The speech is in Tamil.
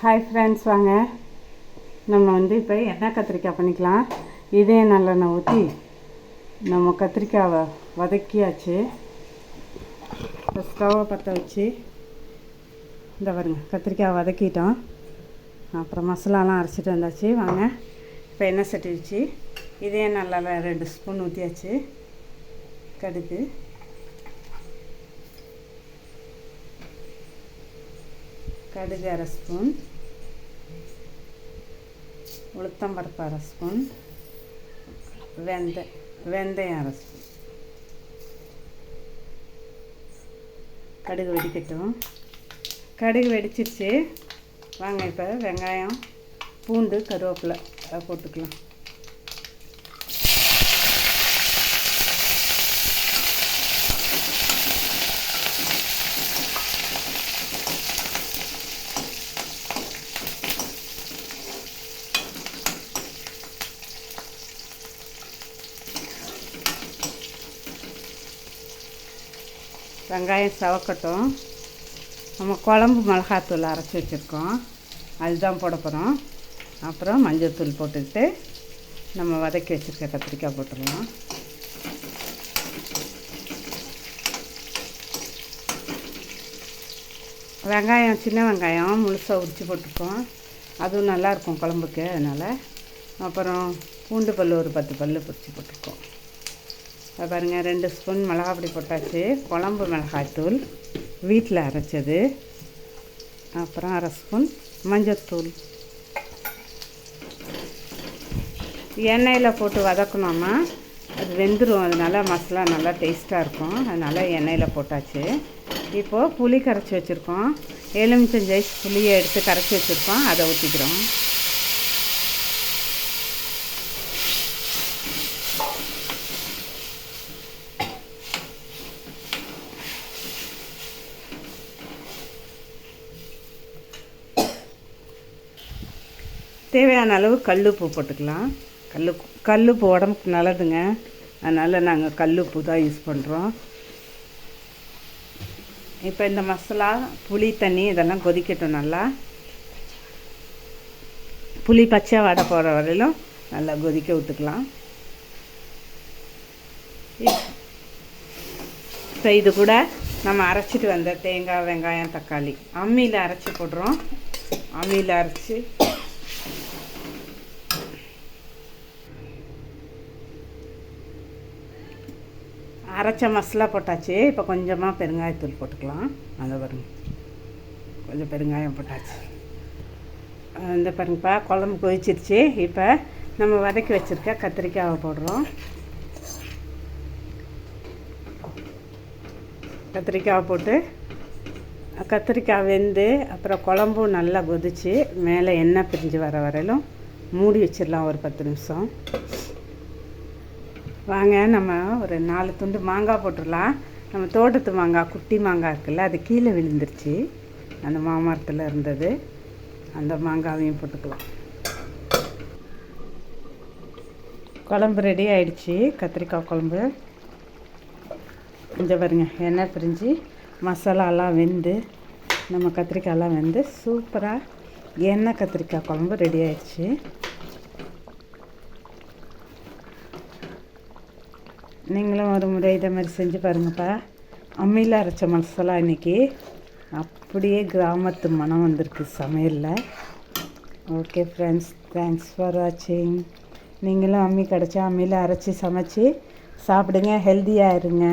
ஹாய் ஃப்ரெண்ட்ஸ் வாங்க. நம்ம வந்து இப்போ எண்ணெய் கத்திரிக்காய் பண்ணிக்கலாம்? இதே நல்லெண்ணெய் ஊற்றி நம்ம கத்திரிக்காவை வதக்கியாச்சு. இப்போ ஸ்டவ்வை பற்ற வச்சு இந்த பாருங்க கத்திரிக்காய் வதக்கிட்டோம். அப்புறம் மசாலாலாம் அரைச்சிட்டு வந்தாச்சு. வாங்க. இப்போ எண்ணெய் சட்டி வச்சு இதே நல்லா ரெண்டு ஸ்பூன் ஊற்றியாச்சு கடுகு. கடுகு அரை ஸ்பூன் உளுத்தம்பருப்பு அரை ஸ்பூன் வெந்த வெந்தயம் அரை ஸ்பூன் கடுகு வெடிக்கட்டும் கடுகு வெடிச்சிருச்சு வாங்க இப்போ வெங்காயம் பூண்டு கருவேப்பிலை அதை போட்டுக்கலாம் வெங்காயம் சவக்கட்டும். நம்ம குழம்பு மிளகாத்தூள் அரைச்சி வச்சுருக்கோம். அதுதான் போட போகிறோம் அப்புறம் மஞ்சள்தூள் போட்டுக்கிட்டு நம்ம வதக்கி வச்சுருக்க கத்திரிக்காய் போட்டுடலாம். வெங்காயம் சின்ன வெங்காயம் முழுசாக உரித்து போட்டிருக்கோம். அதுவும் நல்லாயிருக்கும் குழம்புக்கு அதனால். அப்புறம் பூண்டு பல் ஒரு பத்து பல் பிடிச்சி போட்டிருக்கோம். இப்போ பாருங்கள் ரெண்டு ஸ்பூன் மிளகா பொடி போட்டாச்சு. குழம்பு மிளகாய்த்தூள் வீட்டில் அரைச்சது. அப்புறம் அரை ஸ்பூன் மஞ்சத்தூள் எண்ணெயில் போட்டு வதக்கணும்னா அது வெந்துடும் அதனால மசாலா நல்லா டேஸ்ட்டாக இருக்கும். அதனால் எண்ணெயில் போட்டாச்சு. இப்போது புளி கரைச்சி வச்சுருக்கோம். எலுமிச்சம் புளியை எடுத்து கரைச்சி வச்சுருக்கோம். அதை ஊற்றிக்கிறோம் தேவையான அளவு கல்லுப்பு போட்டுக்கலாம். கல் கல்லுப்பு உடம்புக்கு நல்லதுங்க. அதனால் நாங்கள் கல்லுப்பு தான் யூஸ் பண்ணுறோம் இப்போ இந்த மசாலா புளி தண்ணி இதெல்லாம் கொதிக்கட்டும் நல்லா. புளி பச்சை வடை போகிற வரையிலும் நல்லா கொதிக்க விட்டுக்கலாம். இப்போ இது கூட நம்ம அரைச்சிட்டு வந்த தேங்காய் வெங்காயம் தக்காளி. அம்மியில் அரைச்சி போடுறோம். அம்மியில் அரைச்சி அரைச்ச மசாலா போட்டாச்சு. இப்போ கொஞ்சமாக பெருங்காயத்தூள் போட்டுக்கலாம். அதை பாருங்க. கொஞ்சம் பெருங்காயம் போட்டாச்சு. இந்த பாருங்கப்பா குழம்பு கொதிச்சிருச்சு. இப்போ நம்ம வதக்கி வச்சுருக்க கத்திரிக்காவை போடுறோம். கத்திரிக்காவை போட்டு கத்திரிக்காய் வெந்து அப்புறம் குழம்பும் நல்லா கொதிச்சு மேலே எண்ணெய் பிரிஞ்சு வர வரையிலும் மூடி வச்சிடலாம் ஒரு பத்து நிமிஷம். வாங்க நம்ம ஒரு நாலு துண்டு மாங்காய் போட்டுடலாம். நம்ம தோட்டத்து மாங்காய் குட்டி மாங்காய் இருக்குல்ல அது கீழே விழுந்துருச்சு. அந்த மாமரத்தில் இருந்தது. அந்த மாங்காவையும் போட்டுக்கலாம். குழம்பு ரெடி ஆயிடுச்சு. கத்திரிக்காய் குழம்பு. இந்த பாருங்க எண்ணெய் பிரிஞ்சு மசாலாலாம் வெந்து நம்ம கத்திரிக்காயெல்லாம் வெந்து சூப்பராக எண்ணெய் கத்திரிக்காய் குழம்பு ரெடி ஆயிடுச்சு. நீங்களும் ஒரு முறை இதை மாதிரி செஞ்சு பாருங்கப்பா. அம்மியில் அரைச்ச மசாலா இன்றைக்கி அப்படியே கிராமத்து மனம் வந்திருக்கு சமையலில். ஓகே ஃப்ரெண்ட்ஸ் தேங்க்ஸ் ஃபார் வாட்சிங் நீங்களும் அம்மி கிடச்சா அம்மியில் அரைச்சி சமைச்சி சாப்பிடுங்க. ஹெல்த்தியாக இருங்க.